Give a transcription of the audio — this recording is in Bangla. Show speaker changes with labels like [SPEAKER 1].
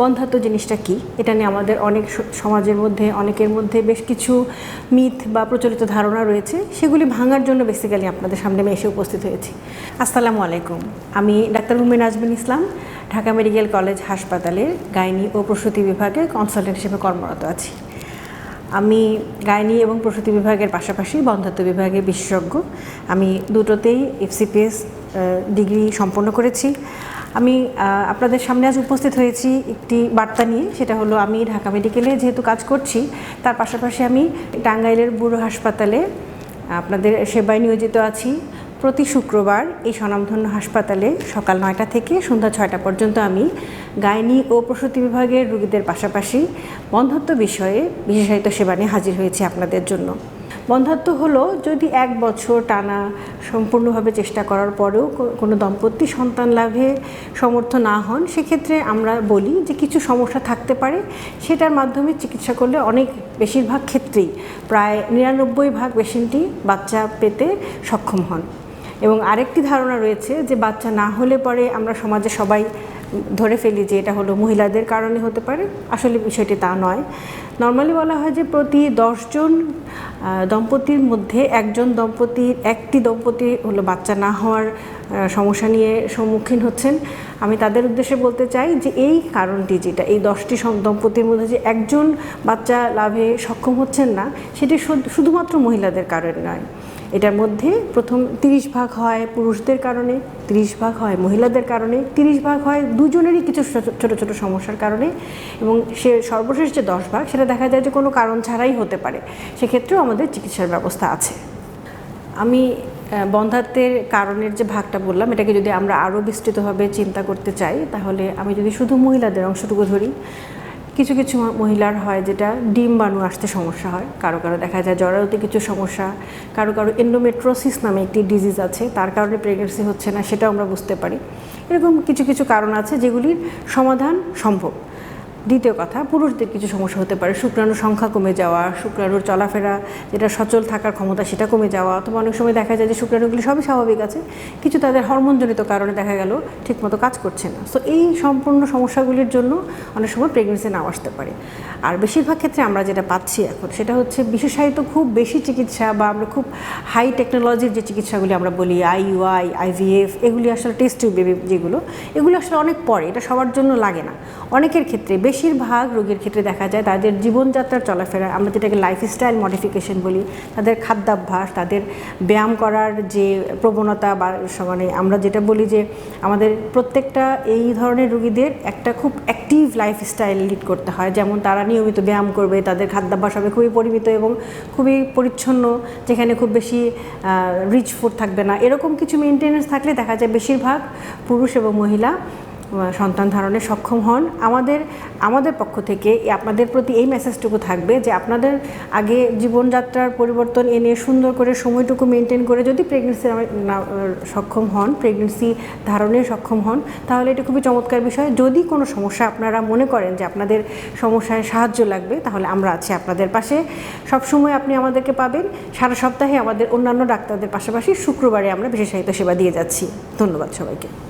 [SPEAKER 1] বন্ধাত্ম জিনিসটা কি? এটা নিয়ে আমাদের অনেক সমাজের মধ্যে, অনেকের মধ্যে বেশ কিছু মিথ বা প্রচলিত ধারণা রয়েছে। সেগুলি ভাঙার জন্য বেসিক্যালি আপনাদের সামনে আমি এসে উপস্থিত হয়েছি। আসসালামু আলাইকুম। আমি doctor Humen Azmin Islam, Dhaka medical college হাসপাতালের গাইনি ও প্রসূতি বিভাগে কনসালটেন্ট হিসেবে কর্মরত আছি। আমি গাইনি এবং প্রসূতি বিভাগের পাশাপাশি বন্ধাত্ম বিভাগে বিশেষজ্ঞ। আমি দুটোতেই এফসিপিএস ডিগ্রি সম্পন্ন করেছি। আমি আপনাদের সামনে আজ উপস্থিত হয়েছি একটি বার্তা নিয়ে, সেটা হলো আমি ঢাকা মেডিকেলে যেহেতু কাজ করছি, তার পাশাপাশি আমি টাঙ্গাইলের বুড়ো হাসপাতালে আপনাদের সেবায় নিয়োজিত আছি। প্রতি শুক্রবার এই স্বনামধন্য হাসপাতালে সকাল নয়টা থেকে সন্ধ্যা ছয়টা পর্যন্ত আমি গাইনি ও প্রসূতি বিভাগের রোগীদের পাশাপাশি বন্ধাত্ম বিষয়ে বিশেষায়িত সেবা নিয়ে হাজির হয়েছি আপনাদের জন্য। বন্ধাত্ম হলো যদি এক বছর টানা সম্পূর্ণভাবে চেষ্টা করার পরেও কোনো দম্পতি সন্তান লাভে সমর্থ না হন, সেক্ষেত্রে আমরা বলি যে কিছু সমস্যা থাকতে পারে। সেটার মাধ্যমে চিকিৎসা করলে অনেক বেশিরভাগ ক্ষেত্রেই প্রায় নিরানব্বই ভাগ পেশেন্টই বাচ্চা পেতে সক্ষম হন। এবং আরেকটি ধারণা রয়েছে যে বাচ্চা না হলে পরে আমরা সমাজে সবাই ধরে ফেলি যে এটা হলো মহিলাদের কারণে হতে পারে, আসলে বিষয়টি তা নয়। নর্মালি বলা হয় যে প্রতি দশজন দম্পতির মধ্যে একজন দম্পতির একটি দম্পতি হলো বাচ্চা না হওয়ার সমস্যা নিয়ে সম্মুখীন হচ্ছেন। আমি তাদের উদ্দেশ্যে বলতে চাই যে এই কারণটি যেটা, এই দশটি দম্পতির মধ্যে যে একজন বাচ্চা লাভে সক্ষম হচ্ছেন না, সেটি শুধু- শুধুমাত্র মহিলাদের কারণে নয়। এটার মধ্যে প্রথম তিরিশ ভাগ হয় পুরুষদের কারণে, তিরিশ ভাগ হয় মহিলাদের কারণে, তিরিশ ভাগ হয় দুজনেরই কিছু ছোট- ছোট সমস্যার কারণে এবং সে সর্বশেষ যে দশ ভাগ সেটা দেখা যায় যে কোনো কারণ ছাড়াই হতে পারে। সেক্ষেত্রেও আমাদের চিকিৎসার ব্যবস্থা আছে। আমি বন্ধাত্বের কারণের যে ভাগটা বললাম, এটাকে যদি আমরা আরও বিস্তৃতভাবে চিন্তা করতে চাই, তাহলে আমি যদি শুধু মহিলাদের অংশটুকু ধরি কিছু কিছু মহিলার হয় যেটা ডিম বানু আসতে সমস্যা হয়। কারও কারও দেখা যায় জরায়ুতে কিছু সমস্যা, কারও কারও এন্ডোমেট্রোসিস নামে একটি ডিজিজ আছে, তার কারণে প্রেগনেন্সি হচ্ছে না, সেটাও আমরা বুঝতে পারি। এরকম কিছু কিছু কারণ আছে যেগুলির সমাধান সম্ভব। দ্বিতীয় কথা, পুরুষদের কিছু সমস্যা হতে পারে। শুক্রাণুর সংখ্যা কমে যাওয়া, শুক্রাণুর চলাফেরা, যেটা সচল থাকার ক্ষমতা, সেটা কমে যাওয়া। অথবা অনেক সময় দেখা যায় যে শুক্রাণুগুলি সবই স্বাভাবিক আছে, কিছু তাদের হরমোনজনিত কারণে দেখা গেল ঠিকমতো কাজ করছে না। সো এই সম্পূর্ণ সমস্যাগুলির জন্য অনেক সময় প্রেগনেন্সি নাও আসতে পারে। আর বেশিরভাগ ক্ষেত্রে আমরা যেটা পাচ্ছি এখন, সেটা হচ্ছে বিশেষায়িত খুব বেশি চিকিৎসা বা আমরা খুব হাই টেকনোলজির যে চিকিৎসাগুলি আমরা বলি আইইউআই আইভিএফ এগুলি আসলে টেস্ট টিউব বেবি যেগুলো, এগুলো আসলে অনেক পরে, এটা সবার জন্য লাগে না। অনেকের ক্ষেত্রে বেশিরভাগ রোগীর ক্ষেত্রে দেখা যায় তাদের জীবনযাত্রার চলাফেরা, আমরা যেটাকে লাইফস্টাইল মডিফিকেশন বলি, তাদের খাদ্যাভ্যাস, তাদের ব্যায়াম করার যে প্রবণতা বা মানে আমরা যেটা বলি যে আমাদের প্রত্যেকটা এই ধরনের রোগীদের একটা খুব অ্যাক্টিভ লাইফস্টাইল লিড করতে হয়। যেমন তারা নিয়মিত ব্যায়াম করবে, তাদের খাদ্যাভ্যাস হবে খুবই পরিমিত এবং খুবই পরিচ্ছন্ন, যেখানে খুব বেশি রিচ ফুড থাকবে না। এরকম কিছু মেনটেনেন্স থাকলে দেখা যায় বেশিরভাগ পুরুষ এবং মহিলা সন্তান ধারণে সক্ষম হন। আমাদের আমাদের পক্ষ থেকে আপনাদের প্রতি এই মেসেজটুকু থাকবে যে আপনাদের আগে জীবনযাত্রার পরিবর্তন এনে সুন্দর করে সময়টুকু মেনটেন করে যদি প্রেগনেন্সি সক্ষম হন প্রেগনেন্সি ধারণে সক্ষম হন, তাহলে এটা খুবই চমৎকার বিষয়। যদি কোনো সমস্যা আপনারা মনে করেন যে আপনাদের সমস্যায় সাহায্য লাগবে, তাহলে আমরা আছি আপনাদের পাশে। সবসময় আপনি আমাদেরকে পাবেন। সারা সপ্তাহে আমাদের অন্যান্য ডাক্তারদের পাশাপাশি শুক্রবারে আমরা বিশেষায়িত সেবা দিয়ে যাচ্ছি। ধন্যবাদ সবাইকে।